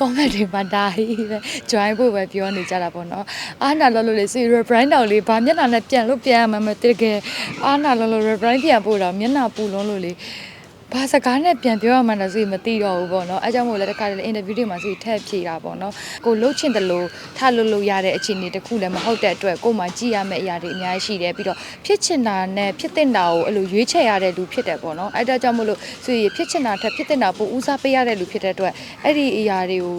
comment တွေမှာဒါဟိပဲ join ဖို့ပဲပြောနေကြတာပေါ့နော်အားနာလို့လို့လေစီ rebrand တောင်လေးဗာမျက်နှာနဲ့ပြန်လို့ပြန်ရမှာမတကယ်အားနာလို့လို့ rebrand ပြန်ဖို့တော့မျက်နှာပူလုံးလို့လေ ဘာစကားနဲ့ပြန်ပြောရမှန်းတော့စီမသိတော့ဘူးပေါ့နော်အဲကြောင့်မို့လဲတခါတလေ interview တွေမှာစီထည့်ဖြေတာပေါ့နော်ကိုလှုပ်ချင်တယ်လို့ထားလို့လို့ရတဲ့အခြေအနေတစ်ခုလည်းမဟုတ်တဲ့အတွက်ကိုမှကြည့်ရမယ့်အရာတွေအများကြီးရှိတယ်ပြီးတော့ဖြစ်ချင်တာနဲ့ဖြစ်တဲ့တာကိုအဲ့လိုရွေးချယ်ရတဲ့လူဖြစ်တယ်ပေါ့နော်အဲဒါကြောင့်မို့လို့ဆိုရင်ဖြစ်ချင်တာထက်ဖြစ်တဲ့တာပိုဦးစားပေးရတဲ့လူဖြစ်တဲ့အတွက်အဲ့ဒီအရာတွေကို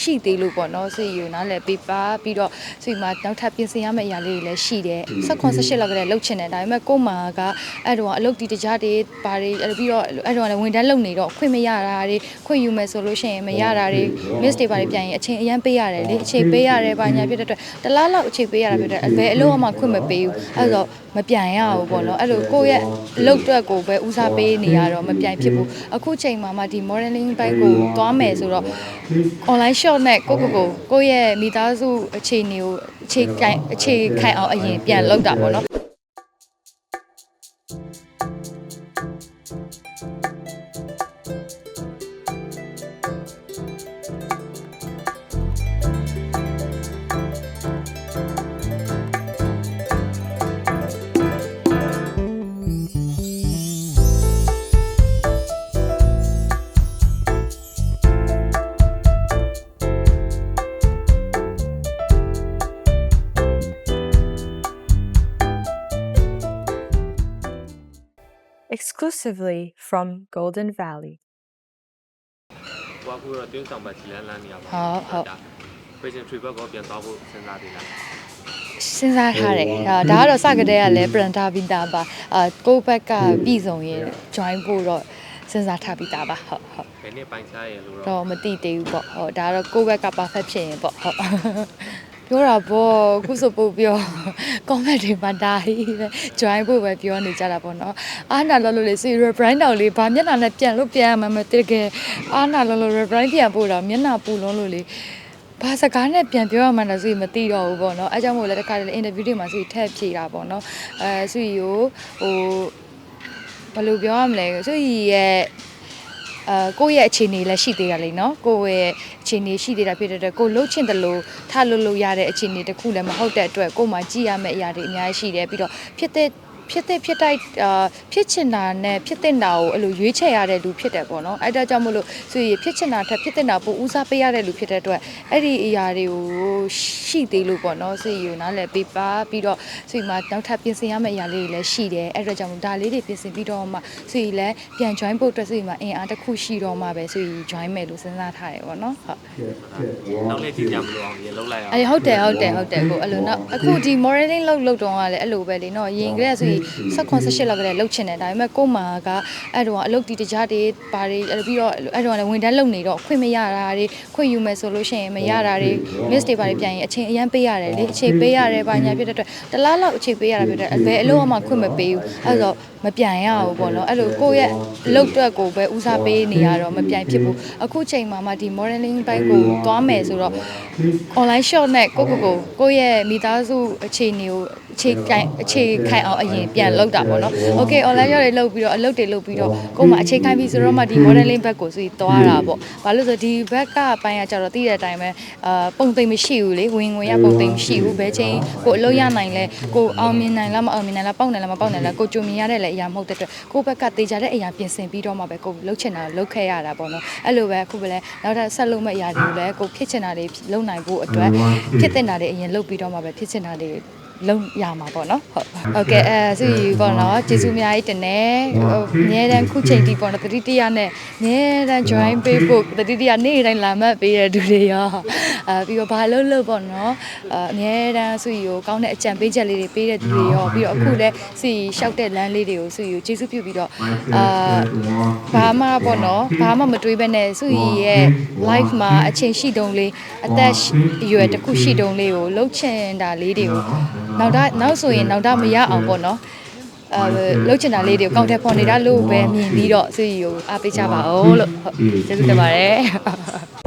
ရှိသေးလို့ပေါ့နော်ဆိုရင်နားလည်းပေးပါပြီးတော့ဆိုရင်မှနောက်ထပ်ပြင်ဆင်ရမယ့်အရာလေးတွေလည်းရှိတယ်ဆက်ခွန်ဆက်ရှစ်လောက်ကလေးလှုပ်ချင်တယ်ဒါပေမဲ့ကို့မှာကအဲ့တော့အလုပ်တီတကြားတွေဘာတွေအဲ့ပြီးတော့အဲ့တော့လည်းဝန်ထမ်းလုပ်နေတော့ခွင့်မရတာတွေခွင့်ယူမယ်ဆိုလို့ရှိရင်မရတာတွေ miss တွေဘာတွေပြန်ရင်အချိန်အရန်ပေးရတယ်လေအချိန်ပေးရတယ်ဘာညာဖြစ်တဲ့အတွက်တလားလောက်အချိန်ပေးရတာဖြစ်တဲ့ဘယ်အလုပ်မှခွင့်မပေးဘူးအဲ့တော့မပြန်ရဘူးပေါ့နော်အဲ့လိုကိုယ့်ရဲ့အလုပ်အတွက်ကိုပဲဦးစားပေးနေရတော့မပြန်ဖြစ်ဘူးအခုချိန်မှာမှဒီ modeling ဘိုက်ကိုသွားမယ်ဆိုတော့ online shop နဲ့ကိုကိုကိုကိုယ့်ရဲ့မိသားစုအခြေအနေကိုအခြေခိုင်အခြေခိုင်အောင်အရင်ပြန်လုပ်တာပေါ့နော် exclusively from Golden Valley. ဟိုအခုတော့တင်းဆောင်ဘက်ခြေလန်းလန်းနေရပါဟုတ်ဟုတ် Fashion Tree ဘက်ကိုပြန်သွားဖို့စဉ်းစားသေးလားစဉ်းစားထားတယ်ဒါဒါကတော့စကတည်းကလည်း brand ထားပြီးသားပါအာကိုယ့်ဘက်ကပြည်စုံရင် join ဖို့တော့စဉ်းစားထားပြီးသားပါဟုတ်ဟုတ်ဘယ်နှစ်ပိုင်းခြားရလို့တော့တော့မသိသေးဘူးပေါ့ဟုတ်ဒါကတော့ကိုယ့်ဘက်က perfect ဖြစ်ရင်ပေါ့ဟုတ် ပြောတာပေါ့ခုဆိုပို့ပြော comment တွေမှာဒါဟိပဲ join ဖို့ပဲပြောနေကြတာပေါ့နော်အားနာလို့လို့လေစီ rebrand တောင်လေးဗာမျက်နှာနဲ့ပြန်လို့ပြန်ရမှာမတကယ်အားနာလို့လို့ rebrand ပြန်ဖို့တော့မျက်နှာပူလုံးလို့လေဘာစကားနဲ့ပြန်ပြောရမှန်းတော့စီမသိတော့ဘူးပေါ့နော်အဲကြောင့်မို့လဲတခါတလေ interview တွေမှာစီထည့်ဖြေတာပေါ့နော်အဲစီကိုဟိုဘယ်လိုပြောရမလဲစီရဲ့ အဲကိုယ့်ရဲ့အခြေအနေလည်းရှိသေးတာလေနော်ကိုယ့်ရဲ့အခြေအနေရှိသေးတာဖြစ်တဲ့အတွက်ကိုလှုပ်ချင်တယ်လို့ထားလို့လို့ရတဲ့အခြေအနေတစ်ခုလည်းမဟုတ်တဲ့အတွက်ကိုမှကြည့်ရမယ့်အရာတွေအများကြီးရှိတယ်ပြီးတော့ဖြစ်တဲ့ ဖြစ်တဲ့ဖြစ်တိုက်အာဖြစ်ချင်တာနဲ့ဖြစ်တဲ့တာကိုအဲ့လိုရွေးချယ်ရတဲ့လူဖြစ်တယ်ပေါ့နော်အဲ့ဒါကြောင့်မို့လို့ဆိုရင်ဖြစ်ချင်တာထက်ဖြစ်တဲ့တာပိုဦးစားပေးရတဲ့လူဖြစ်တဲ့အတွက်အဲ့ဒီအရာတွေကိုရှိသေးလို့ပေါ့နော်ဆိုရင်နားလည်းပေးပါပြီးတော့ဆိုရင်မှနောက်ထပ်ပြင်ဆင်ရမယ့်အရာလေးတွေလည်းရှိတယ်အဲ့ဒါကြောင့်မို့ဒါလေးတွေပြင်ဆင်ပြီးတော့မှဆိုရင်လည်းပြန် join ဖို့အတွက်ဆိုရင်မှအင်အားတစ်ခုရှိတော့မှပဲဆိုရင် join မယ်လို့စဉ်းစားထားတယ်ပေါ့နော်ဟုတ်နောက်လေးကြည့်ကြမလို့အောင်ရေလုံးလိုက်အောင်အေးဟုတ်တယ်ဟုတ်တယ်ဟုတ်တယ်ကိုအဲ့လိုနော်အခုဒီ modeling လောက်လောက်တော့ကလည်းအဲ့လိုပဲလေနော်ရင်ကလေးဆိုရင်16 18လောက်ကလေးလှုပ်ချင်တယ်ဒါပေမဲ့ကို့မှာကအဲ့တော့အလုပ်တီတကြားတွေဘာတွေအဲ့ပြီးတော့အဲ့တော့လည်းဝန်ထမ်းလုပ်နေတော့ခွင့်မရတာတွေခွင့်ယူမယ်ဆိုလို့ရှိရင်မရတာတွေ miss တွေဘာတွေပြန်ရင်အချိန်အရန်ပေးရတယ်လေအချိန်ပေးရတယ်ဘာညာဖြစ်တဲ့အတွက်တလားလောက်အချိန်ပေးရတာဖြစ်တဲ့ဘယ်အလုပ်မှခွင့်မပေးဘူးအဲ့တော့မပြန်ရဘူးပေါ့နော်အဲ့လိုကိုယ့်ရဲ့အလုပ်အတွက်ကိုပဲဦးစားပေးနေရတော့မပြန်ဖြစ်ဘူးအခုချိန်မှာမှဒီ modeling ဘိုက်ကိုသွားမယ်ဆိုတော့ online shop နဲ့ကိုကိုကိုကိုယ့်ရဲ့မိသားစုအခြေအနေကို အခြေခိုင်အခြေခိုင်အောင်အရင်ပြန်လုပ်တာပေါ့နော်။ Okay online shop တွေလုပ်ပြီးတော့အလုပ်တွေလုပ်ပြီးတော့ကိုယ်မှအခြေခိုင်ပြီးဆိုတော့မှဒီ modeling bag ကိုစီသွားတာပေါ့။ဘာလို့လဲဆိုတော့ဒီ bag ကအပိုင်းကကြတော့သိတဲ့အတိုင်းပဲအာပုံသိမ်မရှိဘူးလေဝင်ဝင်ရပုံသိမ်မရှိဘူးဘယ်ချိန်ကိုအလုပ်ရနိုင်လဲကိုအောင်မြင်နိုင်လားမအောင်မြင်နိုင်လားပေါက်နိုင်လားမပေါက်နိုင်လားကိုကြုံမြင်ရတဲ့လည်းအရာမဟုတ်တဲ့အတွက်ကိုယ့်ဘက်ကတေချာတဲ့အရာပြင်ဆင်ပြီးတော့မှပဲကိုလှုပ်ချင်တာလှုပ်ခဲ့ရတာပေါ့နော်။အဲ့လိုပဲအခုပဲလဲနောက်ထပ်ဆက်လုပ်မဲ့အရာတွေကိုလည်းကိုဖြစ်ချင်တာတွေလုပ်နိုင်ဖို့အတွက်ဖြစ်တဲ့တာတွေအရင်လုပ်ပြီးတော့မှပဲဖြစ်ချင်တာတွေ လုံးရမှာပေါ့နော်ဟုတ်ဟုတ်ကဲ့အဲဆိုရင်ပေါ့နော်ကျေးဇူးအများကြီးတင်တယ်ဟိုအများတန်းခုချိန်ဒီပေါ့နော်တတိတရနဲ့အများတန်း join Facebook တတိတရနေ့တိုင်းလာမှတ်ပေးတဲ့သူတွေရောအဲပြီးတော့ဘာလို့လို့ပေါ့နော်အဲအများတန်းဆိုရင်ကိုကောင်းတဲ့အကြံပေးချက်လေးတွေပေးတဲ့သူတွေရောပြီးတော့အခုလည်းစီရှောက်တဲ့လမ်းလေးတွေကိုဆိုရင်ကျေးဇူးပြုပြီးတော့အာဘာမှပေါ့နော်ဘာမှမတွေးဘဲနဲ့ဆိုရင်ရဲ့ live မှာအချိန်ရှိတုံးလေးအသက်အရွယ်တစ်ခုရှိတုံးလေးကိုလှုပ်ချင်တာလေးတွေကိုနောက်တော့နောက်ဆိုရင်နောက်တော့မရအောင်ပေါ့နော်အဲလှုပ်ချင်တာလေးတွေကိုကောင်းတဲ့ဖော်နေတာလို့ပဲမြင်ပြီးတော့ဆိုရင်ကိုအားပေးကြပါဦးလို့ဟုတ်ကျေးဇူးတင်ပါတယ်